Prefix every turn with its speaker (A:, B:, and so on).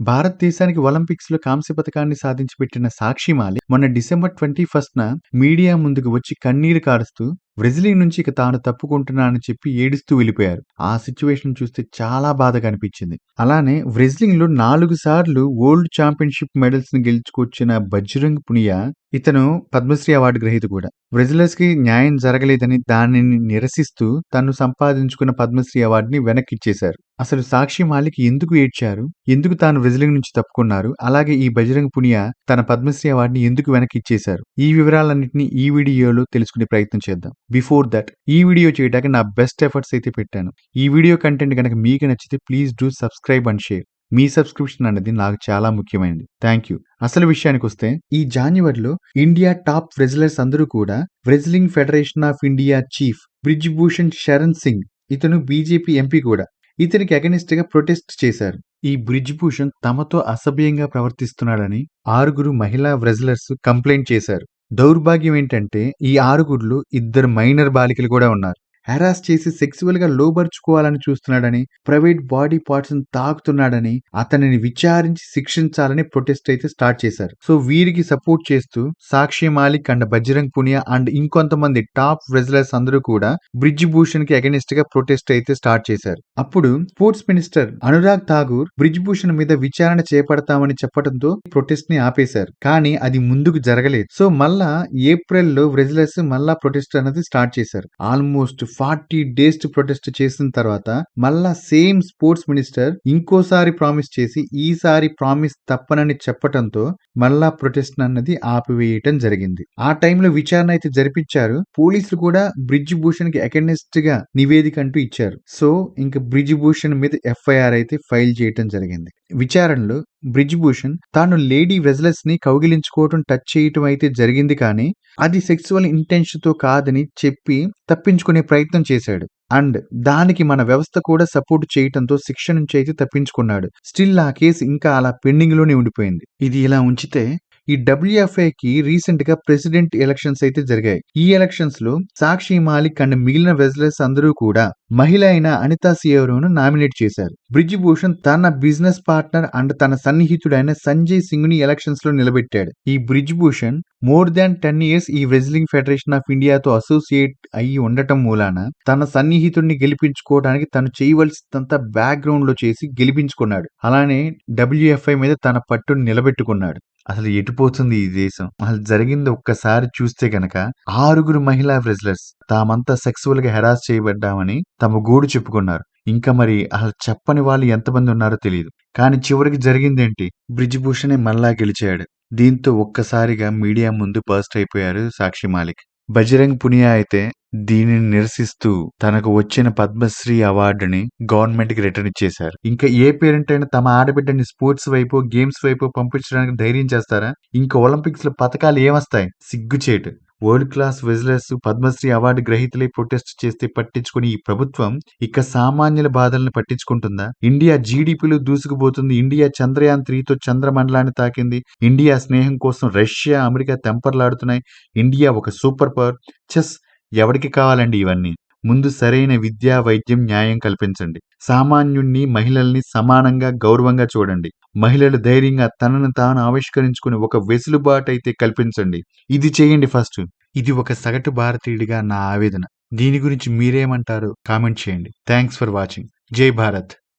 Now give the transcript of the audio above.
A: భారతదేశానికి ఒలింపిక్స్లో కాంస్య పథకాన్ని సాధించి పెట్టిన సాక్షి మాలిక్ మొన్న డిసెంబర్ ట్వంటీ ఫస్ట్ న మీడియా ముందుకు వచ్చి కన్నీరు కారుస్తూ బ్రెజిలింగ్ నుంచి ఇక తాను తప్పుకుంటున్నానని చెప్పి ఏడుస్తూ వెళ్ళిపోయారు. ఆ సిచ్యువేషన్ చూస్తే చాలా బాధగా అనిపించింది. అలానే బ్రెజిలింగ్లో నాలుగు సార్లు వరల్డ్ ఛాంపియన్షిప్ మెడల్స్ని గెలుచుకొచ్చిన బజ్రంగ్ పునియా ఇతను పద్మశ్రీ అవార్డు గ్రహీత కూడా. బ్రెజిలర్స్కి న్యాయం జరగలేదని దానిని నిరసిస్తూ తను సంపాదించుకున్న పద్మశ్రీ అవార్డుని వెనక్కి ఇచ్చేశారు అసలు సాక్షి మాలిక్ ఎందుకు ఏడ్చారు? ఎందుకు తాను బ్రెజిలింగ్ నుంచి తప్పుకున్నారు? అలాగే ఈ బజరంగ్ పునియా తన పద్మశ్రీ అవార్డుని ఎందుకు వెనక్కి ఇచ్చేశారు ఈ వివరాలన్నింటినీ ఈ వీడియోలో తెలుసుకునే ప్రయత్నం చేద్దాం. బిఫోర్ దట్ ఈ వీడియో చేయడానికి నా బెస్ట్ ఎఫర్ట్స్ అయితే పెట్టాను. ఈ వీడియో కంటెంట్ కనుక మీకు నచ్చితే please do subscribe and share me subscription అనేది నాకు చాలా ముఖ్యమైనది. థ్యాంక్ యూ అసలు విషయానికి వస్తే ఈ జాన్యువరిలో ఇండియా టాప్ రెజ్లర్స్ అందరూ కూడా wrestling federation of India chief Brij Bhushan Sharan Singh ఇతను బీజేపీ ఎంపీ కూడా ఇతనికి అగనిస్ట్గా ప్రొటెస్ట్ చేశారు. ఈ బ్రిజ్ భూషణ్ తమతో అసభ్యంగా ప్రవర్తిస్తున్నాడని ఆరుగురు మహిళా రెజ్లర్స్ కంప్లైంట్ చేశారు. దౌర్భాగ్యం ఏంటంటే ఈ ఆరుగురులో ఇద్దరు మైనర్ బాలికలు కూడా ఉన్నారు. హెరాస్ చేసి సెక్సువల్గా లోబర్చుకోవాలని చూస్తున్నాడని ప్రైవేట్ బాడీ పార్ట్స్ తాకుతున్నాడని అతనిని విచారించి శిక్షించాలని ప్రొటెస్ట్ అయితే స్టార్ట్ చేశారు. సో వీరికి సపోర్ట్ చేస్తూ సాక్షి మాలిక్ అండ్ బజరంగ్ పునియా అండ్ ఇంకొంతమంది టాప్ రెజ్లర్స్ అందరూ కూడా బ్రిడ్జ్ భూషణ్కి అగెనిస్ట్గా ప్రొటెస్ట్ అయితే స్టార్ట్ చేశారు. అప్పుడు స్పోర్ట్స్ మినిస్టర్ అనురాగ్ ఠాగూర్ బ్రిడ్జ్ భూషణ్ మీద విచారణ చేపడతామని చెప్పడంతో ప్రొటెస్ట్ని ఆపేశారు. కానీ అది ముందుకు జరగలేదు. సో మళ్ళా ఏప్రిల్లో రెజ్లర్స్ మళ్ళా ప్రొటెస్ట్ అనేది స్టార్ట్ చేశారు. ఆల్మోస్ట్ ఫార్టీ డేస్ ప్రొటెస్ట్ చేసిన తర్వాత మళ్ళా సేమ్ స్పోర్ట్స్ మినిస్టర్ ఇంకోసారి ప్రామిస్ చేసి ఈసారి ప్రామిస్ తప్పనని చెప్పటంతో మళ్ళా ప్రొటెస్ట్ అన్నది ఆపివేయటం జరిగింది. ఆ టైంలో విచారణ అయితే జరిపించారు. పోలీసులు కూడా బ్రిడ్జ్ భూషణ్కి అగెనిస్ట్గా నివేదిక అంటూ ఇచ్చారు. సో ఇంకా బ్రిడ్జ్ భూషణ్ మీద ఎఫ్ఐఆర్ అయితే ఫైల్ చేయటం జరిగింది. విచారణలో బ్రిజ్భూషణ్ తాను లేడీ వెజ్లెస్ని కౌగిలించుకోవటం టచ్ చేయటం అయితే జరిగింది కానీ అది సెక్సువల్ ఇంటెన్షన్తో కాదని చెప్పి తప్పించుకునే ప్రయత్నం చేశాడు. అండ్ దానికి మన వ్యవస్థ కూడా సపోర్ట్ చేయటంతో శిక్ష నుంచి అయితే తప్పించుకున్నాడు. స్టిల్ ఆ కేసు ఇంకా అలా పెండింగ్లోనే ఉండిపోయింది. ఇది ఇలా ఉంచితే ఈ డబ్ల్యూఎఫ్ఐ కి రీసెంట్గా ప్రెసిడెంట్ ఎలక్షన్స్ అయితే జరిగాయి. ఈ ఎలక్షన్స్లో సాక్షి మాలిక్ అండ్ మిగిలిన వెజ్లెస్ అందరూ కూడా మహిళ అయిన అనితా సియోరోను నామినేట్ చేశారు. బ్రిడ్జ్ భూషణ్ తన బిజినెస్ పార్ట్నర్ అండ్ తన సన్నిహితుడైన సంజయ్ సింగ్ని ఎలక్షన్స్లో నిలబెట్టాడు. ఈ Brij Bhushan more than ten years ఈ రెజ్లింగ్ ఫెడరేషన్ ఆఫ్ ఇండియాతో అసోసియేట్ అయ్యి ఉండటం మూలాన తన సన్నిహితుడిని గెలిపించుకోవడానికి తను చేయవలసినంత బ్యాక్గ్రౌండ్లో చేసి గెలిపించుకున్నాడు. అలానే డబ్ల్యూఎఫ్ఐ మీద తన పట్టును నిలబెట్టుకున్నాడు. అసలు ఎటుపోతుంది ఈ దేశం? అసలు జరిగింది ఒక్కసారి చూస్తే గనక ఆరుగురు మహిళా రెజ్లర్స్ తామంతా సెక్సువల్గా హెరాస్ చేయబడ్డామని తమ గూడు చెప్పుకున్నారు. ఇంకా మరి అసలు చెప్పని వాళ్ళు ఎంతమంది ఉన్నారో తెలియదు కానీ చివరికి జరిగిందేంటి? బ్రిడ్జ్ భూషణే మళ్ళా గెలిచాడు. దీంతో ఒక్కసారిగా మీడియా ముందు బస్ట్ అయిపోయారు సాక్షి మాలిక్. బజరంగ్ పునియా అయితే దీనిని నిరసిస్తూ తనకు వచ్చిన పద్మశ్రీ అవార్డుని గవర్నమెంట్కి రిటర్న్ ఇచ్చేశారు. ఇంకా ఏ పేరెంట్ అయినా తమ ఆడబిడ్డని స్పోర్ట్స్ వైపు గేమ్స్ వైపు పంపించడానికి ధైర్యం చేస్తారా? ఇంకా ఒలింపిక్స్లో పథకాలు ఏమొస్తాయి? సిగ్గుచేటు. వరల్డ్ క్లాస్ విజిలర్స్ పద్మశ్రీ అవార్డు గ్రహీతలై ప్రొటెస్ట్ చేస్తే పట్టించుకుని ఈ ప్రభుత్వం ఇక సామాన్యుల బాధలను పట్టించుకుంటుందా? ఇండియా జీడిపిలో దూసుకుపోతుంది. ఇండియా చంద్రయాన్ త్రీతో చంద్రమండలాన్ని తాకింది. ఇండియా స్నేహం కోసం రష్యా అమెరికా తెంపర్లాడుతున్నాయి. ఇండియా ఒక సూపర్ పవర్. చెస్ ఎవరికి కావాలండి ఇవన్నీ? ముందు సరైన విద్యా వైద్యం న్యాయం కల్పించండి. సామాన్యుణ్ణి మహిళల్ని సమానంగా గౌరవంగా చూడండి. మహిళలు ధైర్యంగా తనను తాను ఆవిష్కరించుకుని ఒక వెసులుబాటు అయితే కల్పించండి. ఇది చేయండి ఫస్ట్. ఇది ఒక సగటు భారతీయుడిగా నా ఆవేదన. దీని గురించి మీరేమంటారు? కామెంట్ చేయండి. Thanks for watching. జై భారత్.